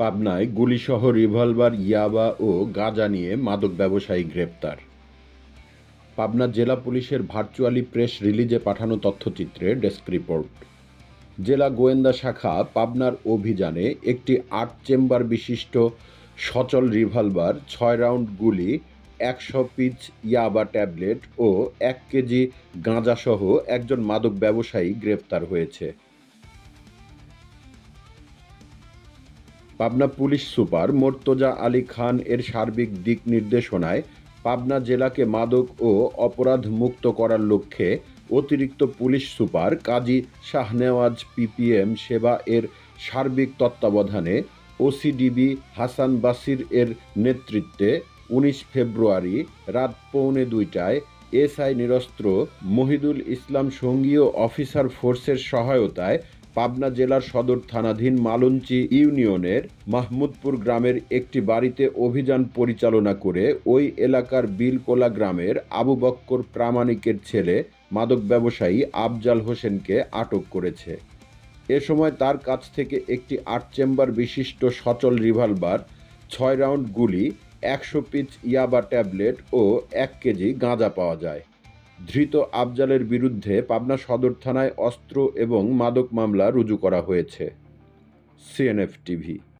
পাবনায় গুলিসহ রিভলভার, ইয়াবা ও গাঁজা নিয়ে মাদক ব্যবসায়ী গ্রেপ্তার। পাবনা জেলা পুলিশের ভার্চুয়ালি প্রেস রিলিজে পাঠানো তথ্যচিত্রে ডেস্ক রিপোর্ট। জেলা গোয়েন্দা শাখা পাবনার অভিযানে একটি আট চেম্বার বিশিষ্ট সচল রিভলভার, ছয় রাউন্ড গুলি, একশো পিচ ইয়াবা ট্যাবলেট ও এক কেজি গাঁজাসহ একজন মাদক ব্যবসায়ী গ্রেপ্তার হয়েছে। পাবনা পুলিশ সুপার মোর্তজা আলী খান এর সার্বিক দিক নির্দেশনায় পাবনা জেলাকে মাদক ও অপরাধ মুক্ত করার লক্ষ্যে অতিরিক্ত police super Kazi Shahnewaz PPM সেবা এর সার্বিক তত্ত্বাবধানে ওসিডিবি হাসান বাসির এর নেতৃত্বে উনিশ ফেব্রুয়ারি রাত পৌনে দুইটায় এসআই নিরস্ত্র মহিদুল ইসলাম সঙ্গীয় অফিসার ফোর্সের সহায়তায় পাবনা জেলার সদর থানাধীন মালঞ্চি ইউনিয়নের মাহমুদপুর গ্রামের একটি বাড়িতে অভিযান পরিচালনা করে ওই এলাকার বিলকোলা গ্রামের আবু বক্কর প্রামাণিকের ছেলে মাদক ব্যবসায়ী আফজাল হোসেনকে আটক করেছে। এ সময় তার কাছ থেকে একটি আট চেম্বার বিশিষ্ট সচল রিভলভার, ছয় রাউন্ড গুলি, একশো পিচ ইয়াবা ট্যাবলেট ও এক কেজি গাঁজা পাওয়া যায়। ধৃত আফজালের বিরুদ্ধে পাবনা সদর থানায় অস্ত্র এবং মাদক মামলা রুজু করা হয়েছে। CNF TV